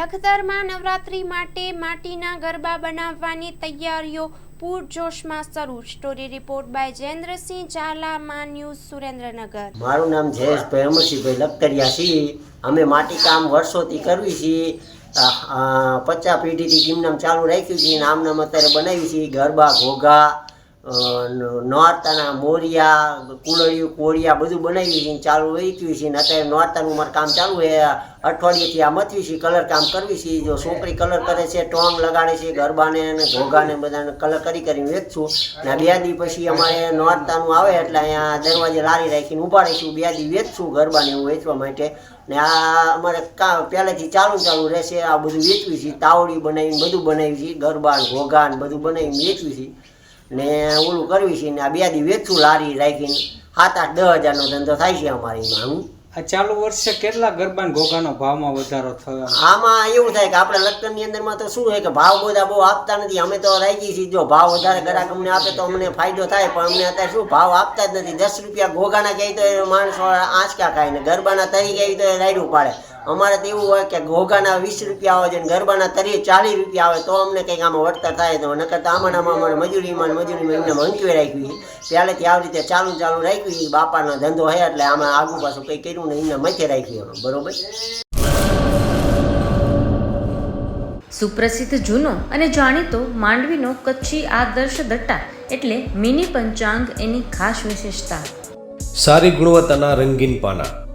લખતરમાં નવરાત્રી માટે માટીના ગરબા બનાવવાની તૈયારીઓ પૂરજોશમાં શરૂ. Story report by Jayendrasinh Zala માં ન્યૂઝ સુરેન્દ્રનગર. મારું નામ જયેશભાઈ અમરસિંહભાઈ લખતરિયા છીએ. અમે માટી કામ વર્ષોથી કરવી આ, પચાસ પેઢીથી ટીમનામ ચાલુ રાખ્યું છે. નામ નામ અત્યારે બનાવી છીએ. ગરબા ઘોઘા નોરતાના મોરિયા કુલળિયું કોળિયા બધું બનાવી છે ચાલુ વેચવી છે ને અત્યારે નોરતાનું મારે કામ ચાલુ છે. અઠવાડિયેથી આ મથવી છે, કલર કામ કરવી છે. જો છોકરી કલર કરે છે, ટોંગ લગાડે છે, ગરબાને અને ઘોઘાને બધાને કલર કરી કરીને વેચશું ને બે દી પછી અમારે નોરતાનું આવે એટલે અહીંયા દરવાજે લારી રાખીને ઊભા રહીશું. બે દી વેચશું ગરબાને એવું વેચવા માટે. ને આ અમારે કા, પહેલેથી ચાલુ ચાલુ રહેશે. આ બધું વેચવી છે, તાવડી બનાવીને બધું બનાવી છે, ગરબા ઘોઘા બધું બનાવીને વેચવી છે. ને ઓલું કરવી છે ને આ બે દી વેચું લારી રાખીને સાત આઠ દસ હજારનો ધંધો થાય છે અમારે હું આ ચાલુ વર્ષે કેટલા ગરબા ને ઘોઘાનો ભાવમાં વધારો થયો? આમાં એવું થાય કે આપણે લગ્નની અંદરમાં તો શું છે કે ભાવ બધા બહુ આપતા નથી. અમે તો રાજી છીએ. જો ભાવ વધારે ગ્રાહક અમને આપે તો અમને ફાયદો થાય પણ અમને અત્યારે શું ભાવ આપતા જ નથી. દસ રૂપિયા ઘોઘાના કહે તો માણસો આંચકા ખાય ને ગરબાના તરી કહે તો રાયડું પાડે અમારે તો એવું હોય કે ઘોઘાના વીસ રૂપિયા આવે છે ને ગરબાના તરી ચાલીસ રૂપિયા આવે તો અમને કંઈક આમાં વળતર થાય તો નકર તો આમાં આમાં મજૂરીમાં મજૂરીમાં એમને મંચવી રાખવી પહેલેથી આવી રીતે ચાલુ ચાલુ રાખ્યું છે. બાપાનો ધંધો હોય એટલે આમાં આગુ પાછું કંઈ કર્યું ને એમને મચે રાખ્યું બરોબર? સુપ્રસિદ્ધ જૂનો અને જાણીતો માંડવીનો કચ્છી આદર્શ દટ્ટા એટલે મિની પંચાંગ એની ખાસ વિશેષતા. સારી ગુણવત્તાના રંગીન પાના.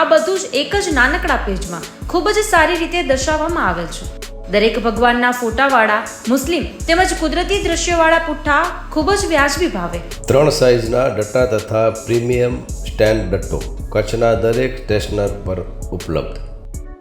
આ બધું જ એક જ નાનકડા પેજમાં ખૂબ જ સારી રીતે દર્શાવવામાં આવેલ છે. દરેક ભગવાનના ફોટાવાળા મુસ્લિમ તેમજ કુદરતી દ્રશ્યવાળા પુઠ્ઠા ખૂબ જ વ્યાજબી ભાવે. ત્રણ સાઇઝના ડટ્ટા તથા પ્રીમિયમ સ્ટેન્ડ ડટ્ટો કચ્છના દરેક સ્ટેશનર પર ઉપલબ્ધ.